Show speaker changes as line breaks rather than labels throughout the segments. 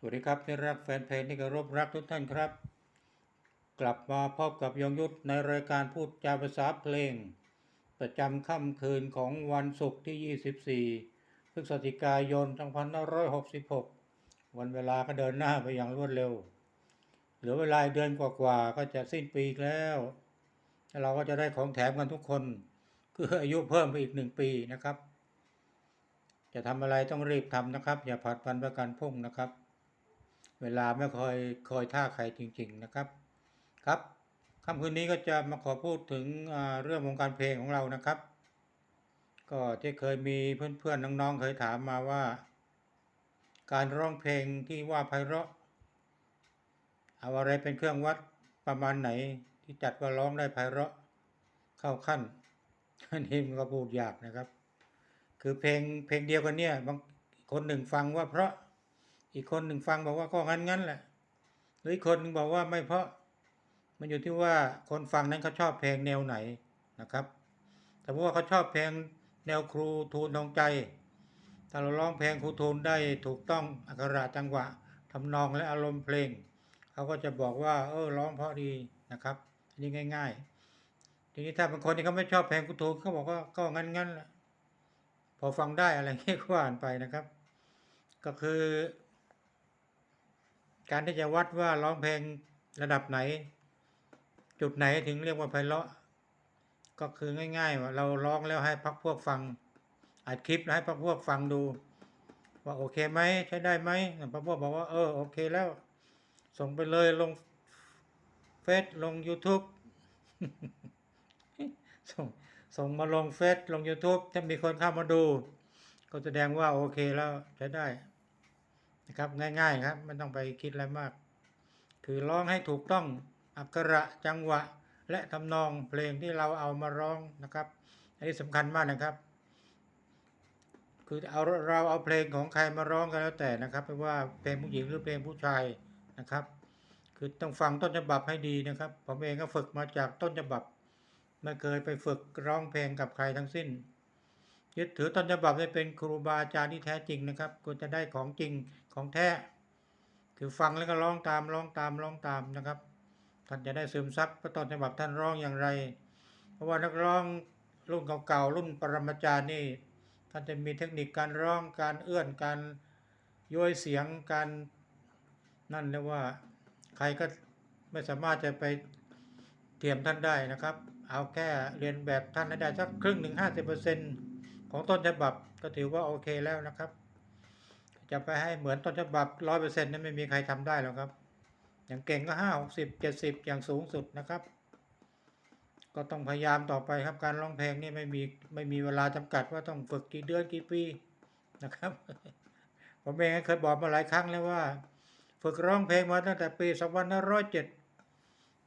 สวัสดีครับที่รักแฟนเพลงที่เคารพรักทุกท่านครับ กลับมาพบกับยงยุทธในรายการพูดจาภาษาเพลง ประจำค่ำคืนของวันศุกร์ที่ 24 พฤศจิกายน 2566 วันเวลาก็เดินหน้าไปอย่างรวดเร็ว เหลือเวลาเดือนกว่าๆก็จะสิ้นปีแล้ว เราก็จะได้ของแถมกันทุกคน คืออายุเพิ่มไปอีกหนึ่งปีนะครับ จะทำอะไรต้องรีบทำนะครับ อย่าผัดวันประกันพุ่งนะครับ เวลาไม่คอยคอยท่าใครจริง ๆนะครับ ครับค่ำคืนนี้ก็จะมาขอพูดถึงเรื่องวงการเพลงของเรานะครับ ก็ที่เคยมีเพื่อนๆน้องๆเคยถามมาว่า การร้องเพลงที่ว่าไพเราะเอาอะไรเป็นเครื่องวัดประมาณไหนที่จัดว่าร้องได้ไพเราะเข้าขั้นอันนี้มันก็พูดยากนะครับ คือเพลงเพลงเดียวกันเนี่ยบางคนหนึ่งฟังว่าเพราะ อีกคนหนึ่งฟังบอกว่าก็งั้นงั้นแหละหรืออีกคนหนึ่งบอกว่าไม่เพราะมันอยู่ที่ว่าคนฟังนั้นเขาชอบเพลงแนวไหนนะครับแต่ว่าเขาชอบเพลงแนวครูทูนทองใจ ถ้าเราร้องเพลงครูทูนได้ถูกต้องอักขระจังหวะทำนองและอารมณ์เพลง เขาก็จะบอกว่า เออร้องเพราะดีนะครับ อันนี้ง่าย ๆ ทีนี้ถ้าบางคนที่เขาไม่ชอบเพลงครูทูนเขาบอกว่าก็งั้นงั้นแหละพอฟังได้อะไรเงี้ยก็อ่านไปนะครับ ก็คือ การที่จะวัดว่าร้องเพลงระดับไหน จุดไหนถึงเรียกว่าไพเราะ ก็คือง่ายๆว่าเราร้องแล้วให้พักพวกฟังอัดคลิปแล้วให้พักพวกฟังดู ว่าโอเคไหมใช้ได้ไหมพักพวกบอกว่าเออโอเคแล้ว ส่งไปเลยลงเฟซลง YouTube ส่งส่งมาลงเฟซลง YouTube ถ้ามีคนเข้ามาดู ก็แสดงว่าโอเคแล้วใช้ได้ นะครับง่าย ๆ ครับไม่ต้องไปคิดอะไรมาก คือร้องให้ถูกต้องอักขระจังหวะ และทำนองเพลงที่เราเอามาร้องนะครับ อันนี้สำคัญมากนะครับ คือเอาเราเอาเพลงของใครมาร้องก็แล้วแต่นะครับไม่ว่าเพลงผู้หญิงหรือเพลงผู้ชายนะครับ คือต้องฟังต้นฉบับให้ดีนะครับผมเองก็ฝึกมาจากต้นฉบับไม่เคยไปฝึกร้องเพลงกับใครทั้งสิ้น ยึดถือต้นฉบับให้เป็นครูบาอาจารย์ที่แท้จริงนะครับก็จะได้ของจริงของแท้ คือฟังแล้วก็ร้องตามร้องตามร้องตามนะครับ ท่านจะได้ซึมซับว่าต้นฉบับท่านร้องอย่างไร เพราะว่านักร้องรุ่นเก่าๆรุ่นปรมาจารย์นี่ท่านจะมีเทคนิคการร้องการเอื้อนการย้อยเสียงการนั่นเรียกว่าใครก็ไม่สามารถจะไปเทียมท่านได้นะครับ เอาแค่เรียนแบบท่านได้สักครึ่งหนึ่งห้าสิบเปอร์เซ็นต์ ของต้นฉบับก็ถือว่าโอเคแล้วนะครับ จะไปให้เหมือนต้นฉบับร้อยเปอร์เซ็นต์นั้นไม่มีใครทำได้หรอกครับ อย่างเก่งก็ห้าหกสิบเจ็ดสิบอย่างสูงสุดนะครับ ก็ต้องพยายามต่อไปครับการร้องเพลงนี่ไม่มีไม่มีเวลาจำกัดว่าต้องฝึกกี่เดือนกี่ปีนะครับผมเองเคยบอกมาหลายครั้งแล้วว่า ฝึกร้องเพลงมาตั้งแต่ปีสองพันห้าร้อยเจ็ด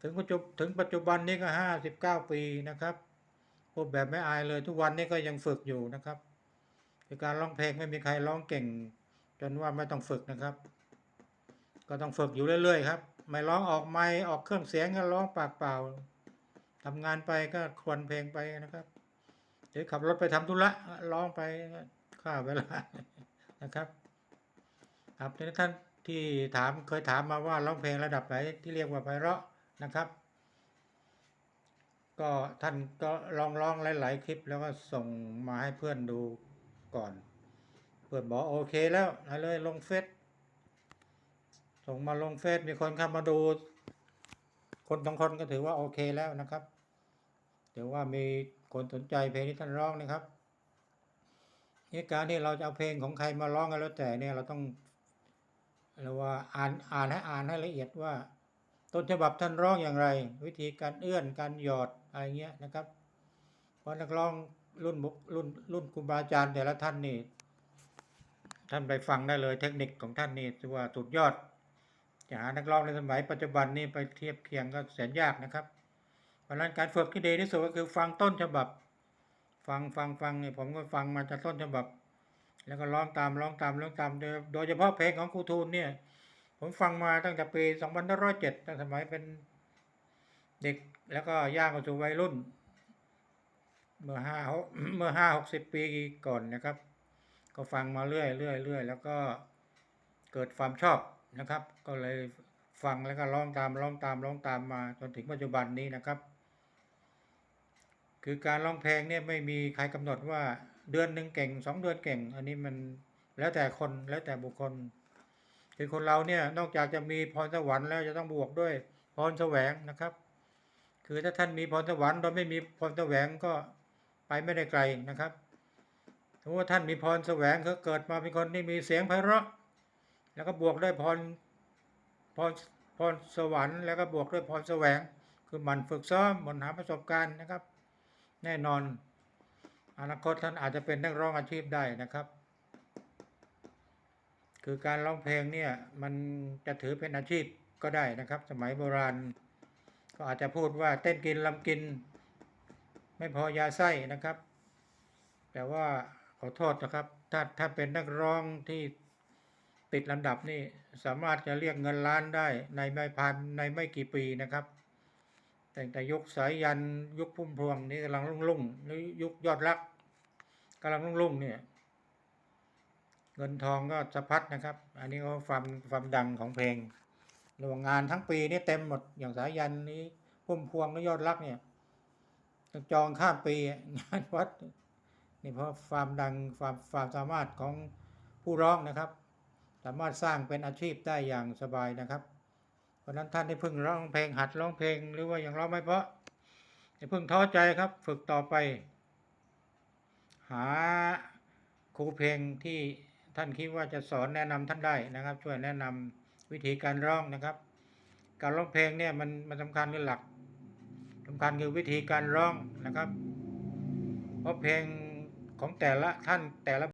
ถึงปัจจุถึงปัจจุบันนี้ก็ห้าสิบเก้าปีนะครับ พูดแบบไม่อายเลยทุกวันนี้ก็ยังฝึกอยู่นะครับคือการร้องเพลงไม่มีใครร้องเก่ง จนว่าไม่ต้องฝึกนะครับ ก็ต้องฝึกอยู่เรื่อยๆครับ ไม่ร้องออกไม้ออกเครื่องเสียงก็ร้องปากเปล่าทำงานไปก็ครวนเพลงไปนะครับหรือขับรถไปทำธุระร้องไปฆ่าเวลานะครับ ครับท่านที่ถามเคยถามมาว่าร้องเพลงระดับไหนที่เรียกว่าไพเราะนะครับ ก็ท่านก็ลองร้องหลาย ๆ คลิปแล้วก็ส่งมาให้เพื่อนดูก่อน เพื่อนบอกโอเคแล้วเอาเลยลงเฟซส่งมาลงเฟซมีคนเข้ามาดู คนสองคนก็ถือว่าโอเคแล้วนะครับถือว่ามีคนสนใจเพลงที่ท่านร้องนะครับนี่การที่เราจะเอาเพลงของใครมาร้องกันแล้วแต่เนี่ยเราต้องเรียกว่าอ่านอ่านให้อ่านให้ละเอียดว่า ต้นฉบับท่านร้องอย่างไร วิธีการเอื้อนการหยอดอะไรเงี้ยนะครับ เพราะนักร้องรุ่นรุ่นรุ่นครูบาอาจารย์แต่ละท่านนี่ ท่านไปฟังได้เลยเทคนิคของท่านนี่ถือว่าสุดยอดจะหานักร้องในสมัยปัจจุบันนี่ไปเทียบเคียงก็แสนยากนะครับ เพราะฉะนั้นการฝึกที่ดีที่สุดก็คือฟังต้นฉบับ ฟังฟังฟังเนี่ยผมก็ฟังมาจากต้นฉบับ แล้วก็ร้องตามร้องตามร้องตาม โดยโดยเฉพาะเพลงของครูทูนเนี่ย ผมฟังมาตั้งแต่ปี 2507 ตั้งสมัยเป็นเด็กแล้วก็ย่างเข้าสู่วัยรุ่น เมื่อห้าหกเมื่อห้าหกสิบปีก่อนนะครับ ก็ฟังมาเรื่อยเรื่อยเรื่อยแล้วก็เกิดความชอบนะครับ ก็เลยฟังแล้วก็ร้องตามร้องตามร้องตามมาจนถึงปัจจุบันนี้นะครับ คือการร้องเพลงเนี่ยไม่มีใครกำหนดว่าเดือนหนึ่งเก่งสองเดือนเก่ง อันนี้มันแล้วแต่คนแล้วแต่บุคคล คือคนเราเนี่ยนอกจากจะมีพรสวรรค์แล้วจะต้องบวกด้วยพรแสวงนะครับ คือถ้าท่านมีพรสวรรค์โดยไม่มีพรแสวงก็ไปไม่ได้ไกลนะครับสมมติว่าท่านมีพรแสวงก็เกิดมาเป็นคนที่มีเสียงไพเราะ แล้วก็บวกด้วยพรพรพรสวรรค์แล้วก็บวกด้วยพรแสวง คือหมันฝึกซ้อมมันหาประสบการณ์นะครับ แน่นอนอนาคตท่านอาจจะเป็นนักร้องอาชีพได้นะครับ คือการร้องเพลงเนี่ยมันจะถือเป็นอาชีพก็ได้นะครับ สมัยโบราณ ก็อาจจะพูดว่าเต้นกินลำกิน ไม่พอยาไส้นะครับ แต่ว่าขอโทษนะครับ ถ้าถ้าเป็นนักร้องที่ติดลำดับนี่สามารถจะเรียกเงินล้านได้ในไม่พันในไม่กี่ปีนะครับ แต่แต่ยุคสายยันยุคพุ่มพวงนี่กำลังรุ่งรุ่งยุคยอดรักกำลังรุ่งรุ่งเนี่ย เงินทองก็สะพัดนะครับ อันนี้ก็ความความดังของเพลงระหว่างงานทั้งปีนี่เต็มหมดอย่างสายยันนี้พุ่มพวงและยอดรักเนี่ยต้องจองข้ามปีงานวัดนี่เพราะความดังความความสามารถของผู้ร้องนะครับ สามารถสร้างเป็นอาชีพได้อย่างสบายนะครับเพราะฉะนั้นท่านที่เพิ่งร้องเพลงหัดร้องเพลงหรือว่ายังร้องไม่เพราะอย่าเพิ่งท้อใจครับ ฝึกต่อไป หาครูเพลงที่ ท่านคิดว่าจะสอนแนะนำท่านได้นะครับ ช่วยแนะนำวิธีการร้องนะครับ การร้องเพลงเนี่ยมันมันสำคัญคือหลักสำคัญคือวิธีการร้องนะครับ เพราะเพลงของแต่ละท่านแต่ละ